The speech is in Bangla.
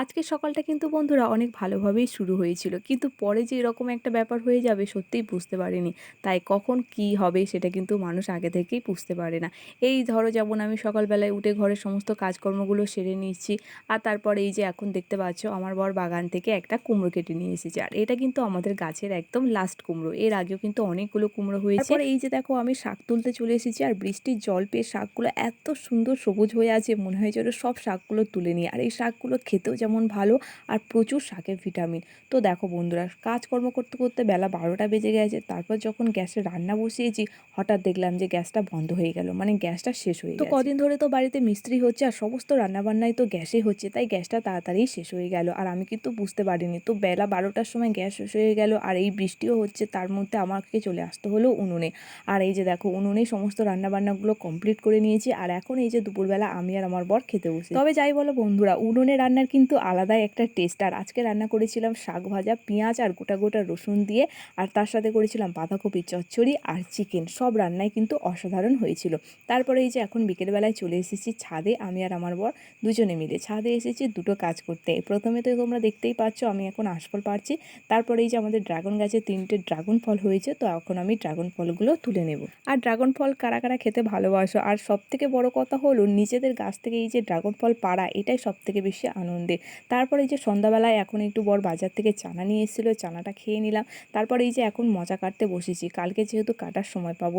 আজকের সকালটা কিন্তু বন্ধুরা অনেক ভালোভাবেই শুরু হয়েছিল। কিন্তু পরে যে এরকম একটা ব্যাপার হয়ে যাবে সত্যিই বুঝতে পারিনি। তাই কখন কি হবে সেটা কিন্তু মানুষ আগে থেকেই বুঝতে পারে না। এই ধরো যেমন আমি সকালবেলায় উঠে ঘরের সমস্ত কাজকর্মগুলো সেরে নিচ্ছি, আর তারপরে এই যে এখন দেখতে পাচ্ছ আমার বর বাগান থেকে একটা কুমড়ো কেটে নিয়ে এসেছে। আর এটা কিন্তু আমাদের গাছের একদম লাস্ট কুমড়ো। এর আগেও কিন্তু অনেকগুলো কুমড়ো হয়েছে। আর এই যে দেখো আমি শাক তুলতে চলে এসেছি, আর বৃষ্টির জল পেয়ে শাকগুলো এত সুন্দর সবুজ হয়ে আছে, মনে হয় যেন সব শাকগুলো তুলে নিই। আর এই শাকগুলো খেতেও যেমন ভালো আর প্রচুর শাকের ভিটামিন। তো দেখো বন্ধুরা কাজকর্ম করতে করতে বেলা বারোটা বেজে গেছে তারপর যখন গ্যাসে রান্না বসিয়েছি হঠাৎ দেখলাম যে গ্যাসটা বন্ধ হয়ে গেল মানে গ্যাসটা শেষ হয়ে তো কদিন ধরে তো বাড়িতে মিস্ত্রি হচ্ছে আর সমস্ত রান্নাবান্নাই তো গ্যাসে হচ্ছে তাই গ্যাসটা তাড়াতাড়ি শেষ হয়ে গেল। আর আমি কিন্তু বুঝতে পারিনি তো বেলা বারোটার সময় গ্যাস শেষ হয়ে গেল আর এই বৃষ্টিও হচ্ছে তার মধ্যে আমাকে চলে আসতে হলো উনুনে। আর এই যে দেখো উনুনে সমস্ত রান্নাবান্নাগুলো কমপ্লিট করে নিয়েছি আর এখন এই যে দুপুরবেলা আমি আর আমার বর খেতে বসে তবে যাই বলো বন্ধুরা উনুনে রান্নার কিন্তু আলাদাই একটা টেস্ট আর আজকে রান্না করেছিলাম শাক ভাজা, পেঁয়াজ আর গোটা গোটা রসুন দিয়ে। আর তার সাথে করেছিলাম বাঁধাকপি চচ্চড়ি আর চিকেন সব রান্নাই কিন্তু অসাধারণ হয়েছিল। তারপরে এই যে এখন বিকেলবেলায় চলে এসেছি ছাদে, আমি আর আমার বর দুজনে মিলে। ছাদে এসেছি দুটো কাজ করতে। প্রথমে তো তোমরা দেখতেই পাচ্ছ, আমি এখন আশফল পারছি তারপরে এই যে আমাদের ড্রাগন গাছে তিনটে ড্রাগন ফল হয়েছে, তো এখন আমি ড্রাগন ফলগুলো তুলে নেব। আর ড্রাগন ফল কারা কারা খেতে ভালোবাসো? আর সব থেকে বড় কথা হলো, নিজেদের গাছ থেকে এই যে ড্রাগন ফল পাড়া, এটাই সব থেকে বেশি আনন্দের তারপরে এই যে সন্ধ্যাবেলায় এখন একটু বর বাজার থেকে চানা নিয়ে এসেছিল, চানাটা খেয়ে নিলাম। তারপরে এই যে এখন মজা কাটতে বসেছি, কালকে যেহেতু কাটার সময় পাবো।